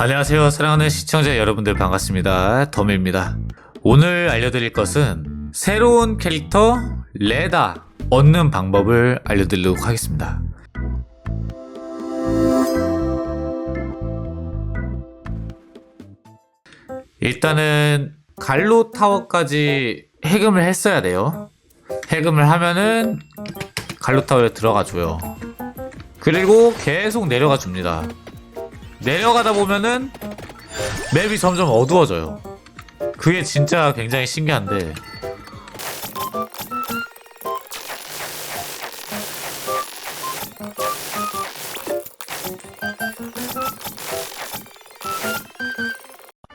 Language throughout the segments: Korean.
안녕하세요. 사랑하는 시청자 여러분들 반갑습니다. 덤입니다. 오늘 알려드릴 것은 새로운 캐릭터 레다 얻는 방법을 알려드리도록 하겠습니다. 일단은 갈로 타워까지 해금을 했어야 돼요. 해금을 하면은 갈로 타워에 들어가 줘요. 그리고 계속 내려가 줍니다. 내려가다 보면은 맵이 점점 어두워져요. 그게 진짜 굉장히 신기한데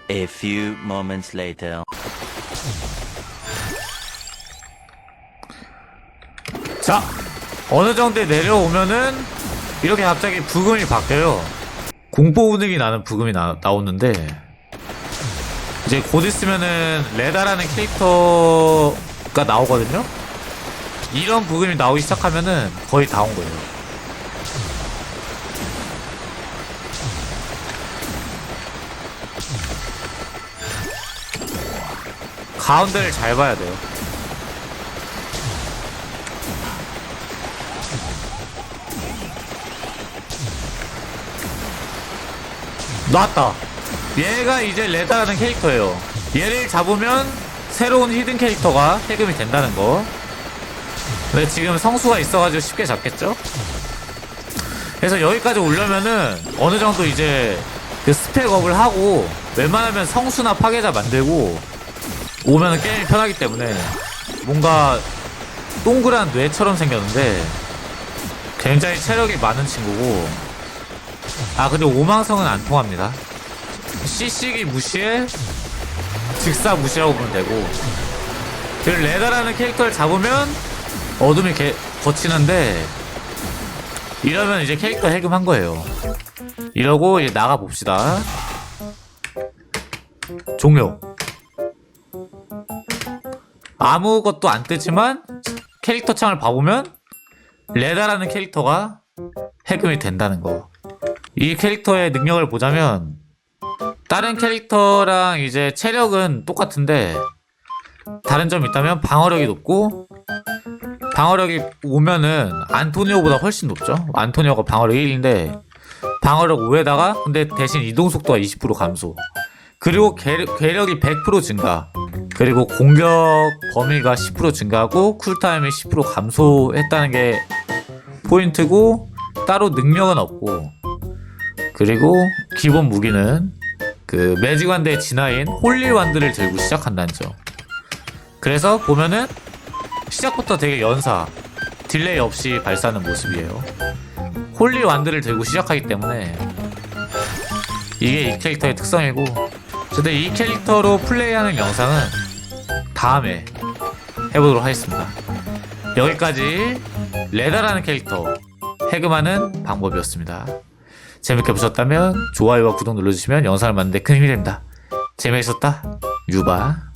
A few moments later. 자 어느 정도에 내려오면은 이렇게 갑자기 부금이 바뀌어요. 공포 분위기 나는 부금이 나, 나오는데 이제 곧 있으면은 레다라는 캐릭터가 나오거든요. 이런 부금이 나오기 시작하면은 거의 다 온 거예요. 가운데를 잘 봐야 돼요. 나왔다. 얘가 이제 레다라는 캐릭터예요. 얘를 잡으면 새로운 히든 캐릭터가 해금이 된다는 거. 근데 지금 성수가 있어가지고 쉽게 잡겠죠? 그래서 여기까지 오려면은 어느 정도 이제 그 스펙업을 하고 웬만하면 성수나 파괴자 만들고 오면은 게임이 편하기 때문에 뭔가 동그란 뇌처럼 생겼는데 굉장히 체력이 많은 친구고 아 근데 오망성은 안 통합니다. CC기 무시에 직사 무시라고 보면 되고. 그 레다라는 캐릭터를 잡으면 어둠이 개, 거치는데 이러면 이제 캐릭터 해금한 거예요. 이러고 이제 나가 봅시다. 종료. 아무것도 안 뜨지만 캐릭터 창을 봐보면 레다라는 캐릭터가 해금이 된다는 거. 이 캐릭터의 능력을 보자면 다른 캐릭터랑 이제 체력은 똑같은데 다른 점이 있다면 방어력이 높고 방어력이 오면은 안토니오보다 훨씬 높죠. 안토니오가 방어력 1인데 방어력 5에다가 근데 대신 이동 속도가 20% 감소. 그리고 괴, 괴력이 100% 증가. 그리고 공격 범위가 10% 증가하고 쿨타임이 10% 감소했다는 게 포인트고 따로 능력은 없고 그리고 기본 무기는 그 매직완드의 진화인 홀리완드를 들고 시작한다는 점. 그래서 보면은 시작부터 되게 연사 딜레이 없이 발사하는 모습이에요. 홀리완드를 들고 시작하기 때문에 이게 이 캐릭터의 특성이고 근데 이 캐릭터로 플레이하는 영상은 다음에 해보도록 하겠습니다. 여기까지 레다라는 캐릭터 해금하는 방법이었습니다. 재밌게 보셨다면 좋아요와 구독 눌러주시면 영상을 만드는 데 큰 힘이 됩니다. 재미있었다. 유바.